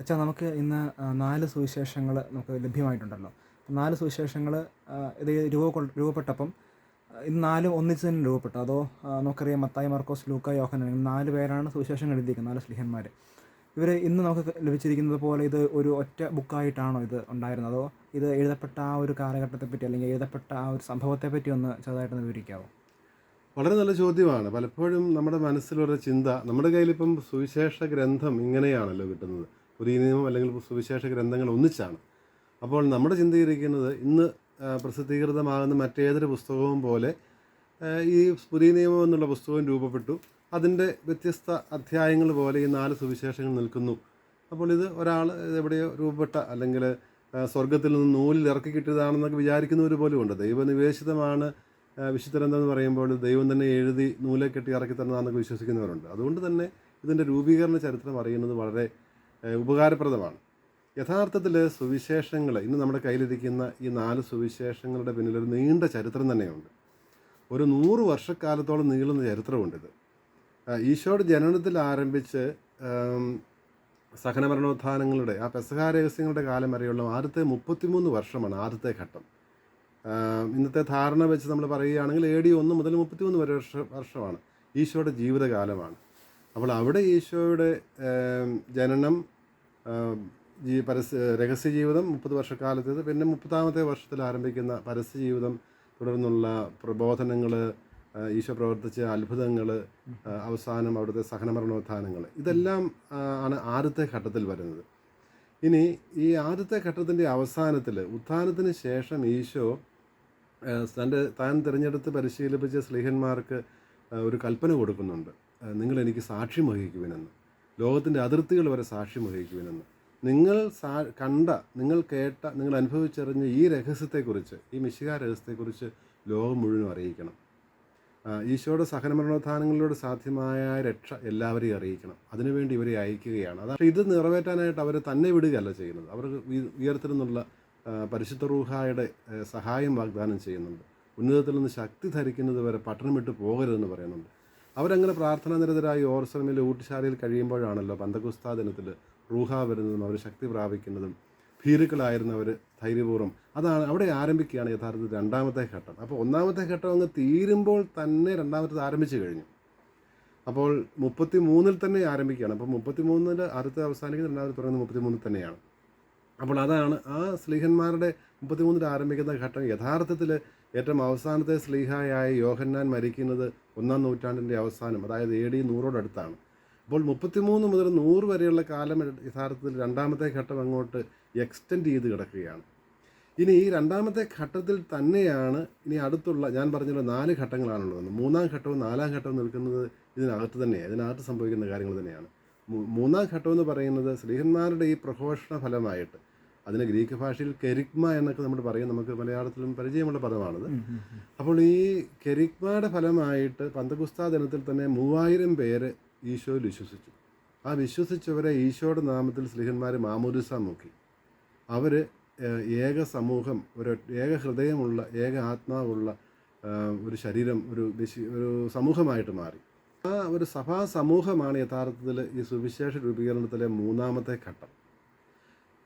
അച്ഛാ നമുക്ക് ഇന്ന് നാല് സുവിശേഷങ്ങൾ നമുക്ക് ലഭ്യമായിട്ടുണ്ടല്ലോ. നാല് സുവിശേഷങ്ങൾ ഇത് രൂപ രൂപപ്പെട്ടപ്പം ഇന്ന് നാല് ഒന്നിച്ച് തന്നെ രൂപപ്പെട്ടു. അതോ നമുക്കറിയാം മത്തായി മാർക്കോസ് ലൂക്ക യോഹനൻ നാല് പേരാണ് സുവിശേഷങ്ങൾ എഴുതിയിരിക്കുന്നത് നാല് സ്ലിഹന്മാർ ഇവർ ഇന്ന് നമുക്ക് ലഭിച്ചിരിക്കുന്നത് പോലെ ഇത് ഒരു ഒറ്റ ബുക്കായിട്ടാണോ ഇത് ഉണ്ടായിരുന്നത്? അതോ ഇത് എഴുതപ്പെട്ട ആ ഒരു കാലഘട്ടത്തെ പറ്റി അല്ലെങ്കിൽ എഴുതപ്പെട്ട ആ ഒരു സംഭവത്തെ പറ്റി ഒന്ന് ചെറുതായിട്ടൊന്ന് വിവരിക്കാമോ വളരെ നല്ല ചോദ്യമാണ്. പലപ്പോഴും നമ്മുടെ മനസ്സിലൊരു ചിന്ത നമ്മുടെ കയ്യിലിപ്പം സുവിശേഷ ഗ്രന്ഥം ഇങ്ങനെയാണല്ലോ കിട്ടുന്നത്. പുതിയ നിയമം അല്ലെങ്കിൽ സുവിശേഷ ഗ്രന്ഥങ്ങൾ ഒന്നിച്ചാണ്. അപ്പോൾ നമ്മുടെ ചിന്തയിരിക്കുന്നത് ഇന്ന് പ്രസിദ്ധീകൃതമാകുന്ന മറ്റേതൊരു പുസ്തകവും പോലെ ഈ പുതിയ നിയമം എന്നുള്ള പുസ്തകവും രൂപപ്പെട്ടു. അതിന്റെ വ്യത്യസ്ത അധ്യായങ്ങൾ പോലെ ഈ നാല് സുവിശേഷങ്ങൾ നിൽക്കുന്നു. അപ്പോൾ ഇത് ഒരാൾ എവിടെയോ രൂപപ്പെട്ട അല്ലെങ്കിൽ സ്വർഗത്തിൽ നിന്ന് നൂലിൽ ഇറക്കി കിട്ടിയതാണെന്നൊക്കെ വിചാരിക്കുന്നവർ പോലും ഉണ്ട്. ദൈവനിവേശിതമാണ് ആ, വിശുദ്ധ ഗ്രന്ഥം എന്ന് പറയുമ്പോൾ ദൈവം തന്നെ എഴുതി നൂലെ കെട്ടി ഇറക്കി തന്നതാണെന്നൊക്കെ വിശ്വസിക്കുന്നവരുണ്ട്. അതുകൊണ്ട് തന്നെ ഇതിന്റെ രൂപീകരണ ചരിത്രം അറിയുന്നത് വളരെ ഉപകാരപ്രദമാണ്. യഥാർത്ഥത്തിൽ സുവിശേഷങ്ങൾ ഇന്ന് നമ്മുടെ കയ്യിലിരിക്കുന്ന ഈ നാല് സുവിശേഷങ്ങളുടെ പിന്നിലൊരു നീണ്ട ചരിത്രം തന്നെയുണ്ട്. ഒരു നൂറ് വർഷക്കാലത്തോളം നീളുന്ന ചരിത്രമുണ്ടിത് ഈശോയുടെ ജനനത്തിൽ ആരംഭിച്ച് സഹനമരണോത്ഥാനങ്ങളുടെ ആ പെസഹാ രഹസ്യങ്ങളുടെ കാലം വരെയുള്ള ആദ്യത്തെ മുപ്പത്തിമൂന്ന് വർഷമാണ് ആദ്യത്തെ ഘട്ടം. ഇന്നത്തെ ധാരണ വെച്ച് നമ്മൾ പറയുകയാണെങ്കിൽ എ ഡി ഒന്ന് മുതൽ മുപ്പത്തിമൂന്ന് വരെ വർഷ വർഷമാണ് ഈശോയുടെ ജീവിതകാലമാണ്. അപ്പോൾ അവിടെ ഈശോയുടെ ജനനം ജീ പരസ്യ രഹസ്യ ജീവിതം മുപ്പത് വർഷക്കാലത്തേത് പിന്നെ മുപ്പതാമത്തെ വർഷത്തിൽ ആരംഭിക്കുന്ന പരസ്യ ജീവിതം തുടർന്നുള്ള പ്രബോധനങ്ങൾ ഈശോ പ്രവർത്തിച്ച അത്ഭുതങ്ങൾ അവസാനം അവിടുത്തെ സഹനമരണോത്ഥാനങ്ങൾ ഇതെല്ലാം ആണ് ആദ്യത്തെ ഘട്ടത്തിൽ വരുന്നത്. ഇനി ഈ ആദ്യത്തെ ഘട്ടത്തിന്റെ അവസാനത്തിൽ ഉത്ഥാനത്തിന് ശേഷം ഈശോ തന്റെ താൻ തിരഞ്ഞെടുത്ത് പരിശീലിപ്പിച്ച സ്ലീഹന്മാർക്ക് ഒരു കൽപ്പന കൊടുക്കുന്നുണ്ട്. എനിക്ക് സാക്ഷ്യം വഹിക്കുവിനെന്ന്. ലോകത്തിന്റെ അതിർത്തികൾ വരെ സാക്ഷ്യം വഹിക്കുവിനെന്ന്. നിങ്ങൾ സാ കണ്ട നിങ്ങൾ കേട്ട നിങ്ങൾ അനുഭവിച്ചറിഞ്ഞ ഈ രഹസ്യത്തെക്കുറിച്ച് ഈ മിശിക രഹസ്യത്തെക്കുറിച്ച് ലോകം മുഴുവനും അറിയിക്കണം. ഈശോയുടെ സഹനമരണോത്ഥാനങ്ങളിലൂടെ സാധ്യമായ രക്ഷ എല്ലാവരെയും അറിയിക്കണം. അതിനുവേണ്ടി ഇവരെ അയക്കുകയാണ്. അതാണ് ഇത് നിറവേറ്റാനായിട്ട് അവർ തന്നെ വിടുകയല്ല ചെയ്യുന്നത്. അവർക്ക് ഉയർത്തിൽ നിന്നുള്ള പരിശുദ്ധ റൂഹായുടെ സഹായം വാഗ്ദാനം ചെയ്യുന്നുണ്ട്. ഉന്നതത്തിൽ നിന്ന് ശക്തി ധരിക്കുന്നത് വരെ പട്ടണം വിട്ട് പോകരുതെന്ന് പറയുന്നുണ്ട്. അവരങ്ങനെ പ്രാർത്ഥനാ നിരതരായി ഓർസമിൽ ഊട്ടുശാലയിൽ കഴിയുമ്പോഴാണല്ലോ പന്തകുസ്താ ദിനത്തിൽ റൂഹ വരുന്നതും അവർ ശക്തി പ്രാപിക്കുന്നതും ഭീരുക്കളായിരുന്നവർ ധൈര്യപൂർവം. അതാണ് അവിടെ ആരംഭിക്കുകയാണ് യഥാർത്ഥത്തിൽ രണ്ടാമത്തെ ഘട്ടം. അപ്പോൾ ഒന്നാമത്തെ ഘട്ടം അങ്ങ് തീരുമ്പോൾ തന്നെ രണ്ടാമത്തേത് ആരംഭിച്ചു കഴിഞ്ഞു. അപ്പോൾ മുപ്പത്തി മൂന്നിൽ തന്നെ ആരംഭിക്കുകയാണ്. അപ്പോൾ മുപ്പത്തി മൂന്നിൽ അടുത്ത് അവസാനിക്കുന്ന രണ്ടാമത് തുടങ്ങുന്നത് മുപ്പത്തി മൂന്നിൽ തന്നെയാണ്. അപ്പോൾ അതാണ് ആ സ്ലീഹന്മാരുടെ മുപ്പത്തിമൂന്നിൽ ആരംഭിക്കുന്ന ഘട്ടം. യഥാർത്ഥത്തിൽ ഏറ്റവും അവസാനത്തെ സ്ലീഹായായ യോഹന്നാൻ മരിക്കുന്നത് ഒന്നാം നൂറ്റാണ്ടിന്റെ അവസാനം അതായത് എ ഡി നൂറോടടുത്താണ്. അപ്പോൾ മുപ്പത്തിമൂന്ന് മുതൽ നൂറ് വരെയുള്ള കാലം യഥാർത്ഥത്തിൽ രണ്ടാമത്തെ ഘട്ടം അങ്ങോട്ട് എക്സ്റ്റെൻഡ് ചെയ്ത് കിടക്കുകയാണ്. ഇനി ഈ രണ്ടാമത്തെ ഘട്ടത്തിൽ തന്നെയാണ് ഇനി അടുത്തുള്ള ഞാൻ പറഞ്ഞല്ലോ നാല് ഘട്ടങ്ങളാണുള്ളത് മൂന്നാം ഘട്ടവും നാലാം ഘട്ടവും നിൽക്കുന്നത് ഇതിനകത്ത് തന്നെയാണ് ഇതിനകത്ത് സംഭവിക്കുന്ന കാര്യങ്ങൾ തന്നെയാണ്. മൂന്നാം ഘട്ടം എന്ന് പറയുന്നത് സ്ത്രീഹന്മാരുടെ ഈ പ്രഘോഷണ ഫലമായിട്ട് അതിന് ഗ്രീക്ക് ഭാഷയിൽ കെരിക്മ എന്നൊക്കെ നമ്മൾ പറയും. നമുക്ക് മലയാളത്തിലും പരിചയമുള്ള പദമാണത്. അപ്പോൾ ഈ കെരിക്മയുടെ ഫലമായിട്ട് പന്തകുസ്താ ദിനത്തിൽ തന്നെ മൂവായിരം പേര് ഈശോയിൽ വിശ്വസിച്ചു. ആ വിശ്വസിച്ചവരെ ഈശോയുടെ നാമത്തിൽ സ്ലിഹന്മാർ മാമൂരിസ നോക്കി. അവർ ഏക സമൂഹം ഒരു ഏക ഹൃദയമുള്ള ഏക ആത്മാവുള്ള ഒരു ശരീരം ഒരു വിശി ഒരു സമൂഹമായിട്ട് മാറി. ആ ഒരു സഭാ സമൂഹമാണ് യഥാർത്ഥത്തിൽ ഈ സുവിശേഷ രൂപീകരണത്തിലെ മൂന്നാമത്തെ ഘട്ടം.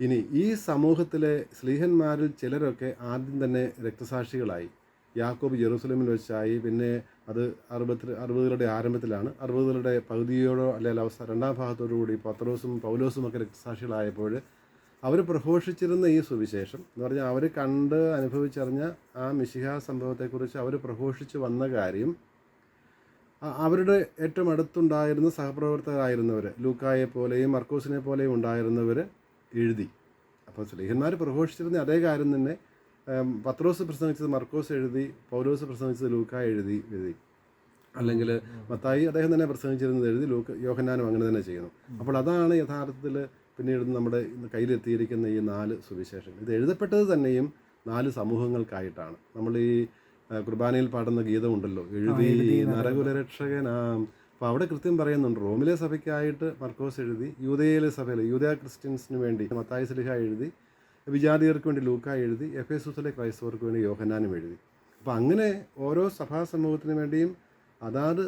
ഇനി ഈ സമൂഹത്തിലെ സ്ലീഹന്മാരിൽ ചിലരൊക്കെ ആദ്യം തന്നെ രക്തസാക്ഷികളായി. യാക്കോബ് ജെറൂസലമിൽ വെച്ചായി. പിന്നെ അത് അറുപത്തി അറുപതുകളുടെ ആരംഭത്തിലാണ്. അറുപതുകളുടെ പകുതിയോടോ അല്ലെങ്കിൽ അവസാന രണ്ടാം ഭാഗത്തോടു കൂടി പത്രോസും പൗലോസും ഒക്കെ രക്തസാക്ഷികളായപ്പോൾ അവർ പ്രഘോഷിച്ചിരുന്ന ഈ സുവിശേഷം എന്ന് പറഞ്ഞാൽ അവർ കണ്ട് അനുഭവിച്ചറിഞ്ഞ ആ മിശിഹ സംഭവത്തെക്കുറിച്ച് അവർ പ്രഘോഷിച്ച് വന്ന കാര്യം അവരുടെ ഏറ്റവും അടുത്തുണ്ടായിരുന്ന സഹപ്രവർത്തകരായിരുന്നവർ ലൂക്കായെ പോലെയും മർക്കോസിനെ പോലെയും ഉണ്ടായിരുന്നവർ എഴുതി. അപ്പോൾ സ്ലേഹന്മാർ പ്രഘോഷിച്ചിരുന്ന അതേ കാര്യം തന്നെ പത്രോസ് പ്രസംഗിച്ചത് മർക്കോസ് എഴുതി പൗലോസ് പ്രസംഗിച്ചത് ലൂക്ക എഴുതി എഴുതി. അല്ലെങ്കിൽ മത്തായി അദ്ദേഹം തന്നെ പ്രസംഗിച്ചിരുന്നത് എഴുതി ലൂക്ക് യോഹന്നാനും അങ്ങനെ തന്നെ ചെയ്യുന്നു. അപ്പോൾ അതാണ് യഥാർത്ഥത്തിൽ പിന്നീട് നമ്മുടെ കയ്യിലെത്തിയിരിക്കുന്ന ഈ നാല് സുവിശേഷങ്ങൾ. ഇത് എഴുതപ്പെട്ടത് തന്നെയും നാല് സമൂഹങ്ങൾക്കായിട്ടാണ്. നമ്മൾ ഈ കുർബാനയിൽ പാടുന്ന ഗീതമുണ്ടല്ലോ എഴുതി നരകുലരക്ഷകനാം അപ്പോൾ അവിടെ കൃത്യം പറയുന്നുണ്ട്. റോമിലെ സഭയ്ക്കായിട്ട് മർക്കോസ് എഴുതി യൂതയിലെ സഭയിൽ യൂതയ ക്രിസ്ത്യൻസിന് വേണ്ടി മത്തായി സലിഹ എഴുതി വിജാതിയർക്ക് വേണ്ടി ലൂക്ക എഴുതി എഫ് എസുസിലെ ക്രൈസ്തവർക്ക് വേണ്ടി യോഹന്നാനും എഴുതി. അപ്പോൾ അങ്ങനെ ഓരോ സഭാ സമൂഹത്തിന് വേണ്ടിയും അതാത്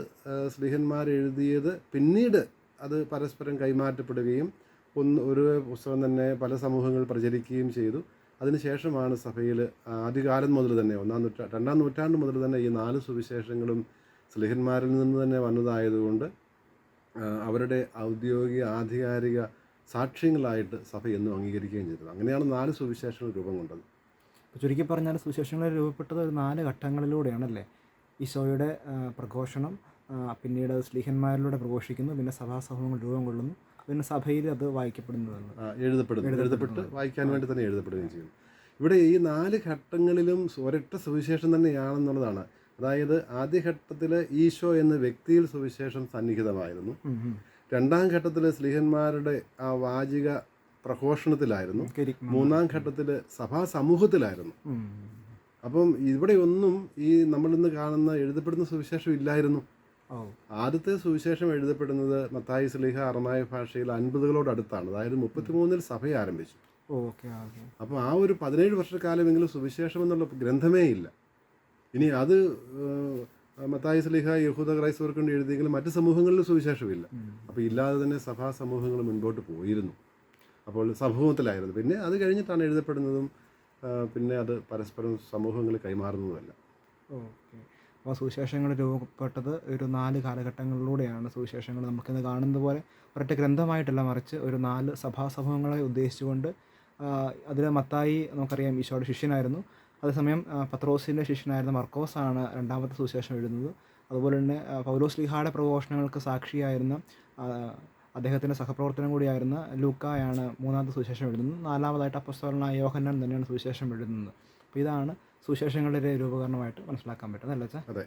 സ്ലിഹന്മാർ എഴുതിയത് പിന്നീട് അത് പരസ്പരം കൈമാറ്റപ്പെടുകയും ഒന്ന് ഒരു പുസ്തകം തന്നെ പല സമൂഹങ്ങൾ പ്രചരിക്കുകയും ചെയ്തു. അതിനുശേഷമാണ് സഭയിൽ ആദ്യകാലം മുതൽ തന്നെ ഒന്നാം നൂറ്റാ രണ്ടാം നൂറ്റാണ്ട് മുതൽ തന്നെ ഈ നാല് സുവിശേഷങ്ങളും സ്ലിഹന്മാരിൽ നിന്ന് തന്നെ വന്നതായതുകൊണ്ട് അവരുടെ ഔദ്യോഗിക ആധികാരിക സാക്ഷ്യങ്ങളായിട്ട് സഭ എന്നും അംഗീകരിക്കുകയും ചെയ്തു. അങ്ങനെയാണ് നാല് സുവിശേഷങ്ങൾ രൂപം കൊണ്ടത് ചുരുക്കി പറഞ്ഞാൽ സുവിശേഷങ്ങൾ രൂപപ്പെട്ടത് ഒരു നാല് ഘട്ടങ്ങളിലൂടെയാണല്ലേ? ഈശോയുടെ പ്രഘോഷണം പിന്നീട് സ്ലീഹന്മാരിലൂടെ പ്രഘോഷിക്കുന്നു പിന്നെ സഭാസമൂഹങ്ങൾ രൂപം കൊള്ളുന്നു പിന്നെ സഭയിൽ അത് വായിക്കപ്പെടുന്നതാണ്. എഴുതപ്പെടുന്നു. എഴുതപ്പെട്ട് വായിക്കാൻ വേണ്ടി തന്നെ എഴുതപ്പെടുകയും ചെയ്യും. ഇവിടെ ഈ നാല് ഘട്ടങ്ങളിലും ഒരൊറ്റ സുവിശേഷം തന്നെയാണെന്നുള്ളതാണ് അതായത് ആദ്യഘട്ടത്തിൽ ഈശോ എന്ന വ്യക്തിയിൽ സുവിശേഷം സന്നിഹിതമായിരുന്നു. രണ്ടാം ഘട്ടത്തിൽ സ്ലിഹന്മാരുടെ ആ വാചിക പ്രഘോഷണത്തിലായിരുന്നു. മൂന്നാം ഘട്ടത്തിൽ സഭാ സമൂഹത്തിലായിരുന്നു. അപ്പം ഇവിടെയൊന്നും ഈ നമ്മളിന്ന് കാണുന്ന എഴുതപ്പെടുന്ന സുവിശേഷം ഇല്ലായിരുന്നു. ആദ്യത്തെ സുവിശേഷം എഴുതപ്പെടുന്നത് മത്തായി സ്ലിഹ അറമായ ഭാഷയിൽ അൻപതുകളോട് അടുത്താണ് അതായത് മുപ്പത്തിമൂന്നിൽ സഭ ആരംഭിച്ചു. അപ്പോൾ ആ ഒരു പതിനേഴ് വർഷക്കാലമെങ്കിലും സുവിശേഷം എന്നുള്ള ഗ്രന്ഥമേ ഇല്ല. ഇനി അത് മത്തായ സ്ലിഹ യഹൂദ ക്രൈസ്തവർക്ക് വേണ്ടി എഴുതിയെങ്കിലും മറ്റ് സമൂഹങ്ങളിൽ സുവിശേഷമില്ല. അപ്പോൾ ഇല്ലാതെ തന്നെ സഭാ സമൂഹങ്ങൾ മുൻപോട്ട് പോയിരുന്നു. അപ്പോൾ സമൂഹത്തിലായിരുന്നു. പിന്നെ അത് കഴിഞ്ഞിട്ടാണ് എഴുതപ്പെടുന്നതും പിന്നെ അത് പരസ്പരം സമൂഹങ്ങൾ കൈമാറുന്നതുമല്ല. ഓക്കെ. അപ്പോൾ സുവിശേഷങ്ങൾ രൂപപ്പെട്ടത് ഒരു നാല് കാലഘട്ടങ്ങളിലൂടെയാണ് സുവിശേഷങ്ങൾ നമുക്കിന്ന് കാണുന്നത് പോലെ. ഒരൊറ്റ ഗ്രന്ഥമായിട്ടല്ല മറിച്ച് ഒരു നാല് സഭാ സമൂഹങ്ങളെ ഉദ്ദേശിച്ചുകൊണ്ട് അതിൽ മത്തായി നമുക്കറിയാം ഈശോയുടെ ശിഷ്യനായിരുന്നു. അതേസമയം പത്രോസിന്റെ ശിഷ്യനായിരുന്ന മർക്കോസാണ് രണ്ടാമത്തെ സുവിശേഷം എഴുതുന്നത്. അതുപോലെ തന്നെ പൗലോസ് ലിഹായുടെ പ്രഘോഷണങ്ങൾക്ക് സാക്ഷിയായിരുന്ന അദ്ദേഹത്തിന്റെ സഹപ്രവർത്തനം കൂടിയായിരുന്ന ലൂക്കായാണ് മൂന്നാമത്തെ സുവിശേഷം എഴുതുന്നത്. നാലാമതായിട്ട് അപ്പസ്തോലനായ യോഹന്നാൻ തന്നെയാണ് സുവിശേഷം എഴുതുന്നത്. അപ്പോൾ ഇതാണ് സുവിശേഷങ്ങളുടെ ഒരു രൂപകരണമായിട്ട് മനസ്സിലാക്കാൻ പറ്റുന്നത് അല്ലേ അതെ.